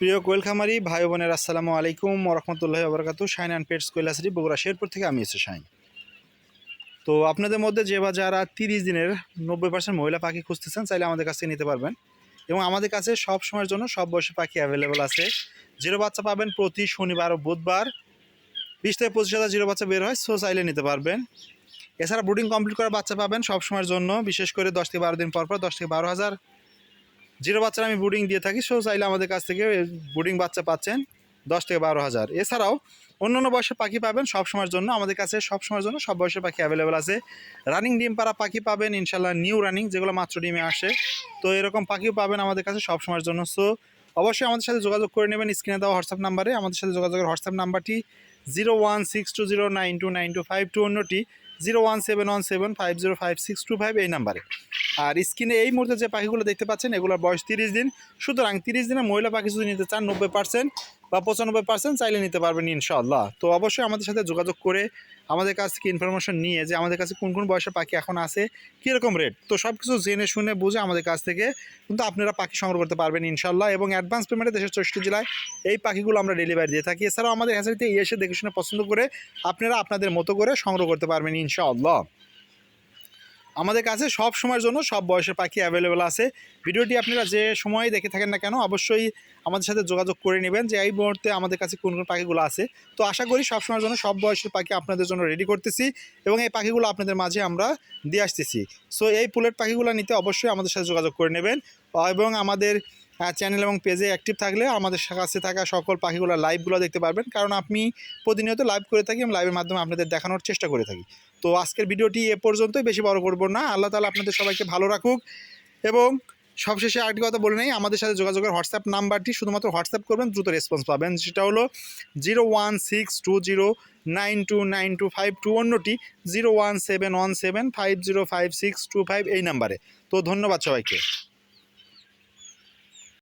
প্রিয় কোয়েল খামারি ভাই বোনের আসসালামু আলাইকুম রহমতুল্লাহ বরকাতু। শাইন অ্যান্ড পেটস কৈলাসরি বগুড়া, শেরপুর থেকে আমি এসে শাইন। তো আপনাদের মধ্যে যে বা যারা তিরিশ দিনের নব্বই পার্সেন্ট মহিলা পাখি খুঁজতেছেন, চাইলে আমাদের কাছ থেকে নিতে পারবেন। এবং আমাদের কাছে সব সময়ের জন্য সব বয়সী পাখি অ্যাভেলেবেল আছে। জিরো বাচ্চা পাবেন প্রতি শনিবার ও বুধবার। বিশ থেকে পঁচিশ হাজার জিরো বাচ্চা বের হয়, সো চাইলে নিতে পারবেন। এছাড়া ব্রুডিং কমপ্লিট করা বাচ্চা পাবেন সব সময়ের জন্য, বিশেষ করে দশ থেকে বারো দিন পর পর দশ থেকে বারো হাজার। জিরো বাচ্চার আমি বুডিং দিয়ে থাকি সো চাইলে আমাদের কাছ থেকে বুডিং বাচ্চা পাচ্ছেন দশ থেকে বারো হাজার। এছাড়াও অন্য অন্য বয়সের পাখি পাবেন সব সময়ের জন্য, আমাদের কাছে সব সময়ের জন্য সব বয়সের পাখি অ্যাভেলেবেল আছে। রানিং ডিম পাড়া পাখি পাবেন ইনশাল্লাহ নিউ রানিং যেগুলো মাত্র ডিমে আসে। তো এরকম পাখিও পাবেন আমাদের কাছে সব সময়ের জন্য। সো অবশ্যই আমাদের সাথে যোগাযোগ করে নেবেন, স্ক্রিনে দেওয়া হোয়াটসঅ্যাপ নাম্বারে। আমাদের সাথে যোগাযোগের হোয়াটসঅ্যাপ নাম্বারটি zero one six two zero nine two nine two five two অন্যটি, zero one seven one seven five zero five six two five এই নাম্বারে। আর স্ক্রিনে এই মুহূর্তে যে পাখিগুলো দেখতে পাচ্ছেন, এগুলোর বয়স তিরিশ দিন। সুতরাং তিরিশ দিনে মহিলা পাখি যদি নিতে চান, নব্বই পার্সেন্ট বা পঁচানব্বই পার্সেন্ট চাইলে নিতে পারবেন ইনশাল্লাহ তো অবশ্যই আমাদের সাথে যোগাযোগ করে আমাদের কাছ থেকে ইনফরমেশন নিয়ে যে আমাদের কাছে কোন কোন বয়সের পাখি এখন আছে, কীরকম রেট তো সব কিছু জেনে শুনে বুঝে আমাদের কাছ থেকে কিন্তু আপনারা পাখি সংগ্রহ করতে পারবেন ইনশাল্লাহ এবং অ্যাডভান্স পেমেন্টে দেশের চৌষট্টি জেলায় এই পাখিগুলো আমরা ডেলিভারি দিয়ে থাকি। এছাড়াও আমাদের হ্যাচারিতে এসে দেখে শুনে পছন্দ করে আপনারা আপনাদের মতো করে সংগ্রহ করতে পারবেন ইনশাআল্লাহ। আমাদের কাছে সব সময়ের জন্য সব বয়সের পাখি অ্যাভেলেবেল আছে। ভিডিওটি আপনারা যে সময়ে দেখে থাকেন না কেন, অবশ্যই আমাদের সাথে যোগাযোগ করে নেবেন যে এই মুহূর্তে আমাদের কাছে কোন কোন পাখিগুলো আছে। তো আশা করি সব সময়ের জন্য সব বয়সের পাখি আপনাদের জন্য রেডি করতেছি এবং এই পাখিগুলো আপনাদের মাঝে আমরা দিয়ে আসতেছি। সো এই পুলেট পাখিগুলো নিতে অবশ্যই আমাদের সাথে যোগাযোগ করে নেবেন। এবং আমাদের চ্যানেল এবং পেজে অ্যাক্টিভ থাকলে আমাদের কাছে থাকা সকল পাখিগুলো লাইভগুলো দেখতে পারবেন। কারণ আমি প্রতিনিয়ত লাইভ করে থাকি এবং লাইভের মাধ্যমে আপনাদের দেখানোর চেষ্টা করে থাকি। তো আজকের ভিডিওটি এ পর্যন্তই, বেশি বড় করব না। আল্লাহ তালা আপনাদের সবাইকে ভালো রাখুক এবং সবশেষে আরেকটি কথা বলে নেই, আমাদের সাথে যোগাযোগের হোয়াটসঅ্যাপ নাম্বারটি শুধুমাত্র হোয়াটসঅ্যাপ করবেন, দ্রুত রেসপন্স পাবেন। সেটা হলো zero one six two zero nine two nine two five two অন্যটি zero one seven one seven five zero five six two five এই নাম্বারে। তো ধন্যবাদ সবাইকে।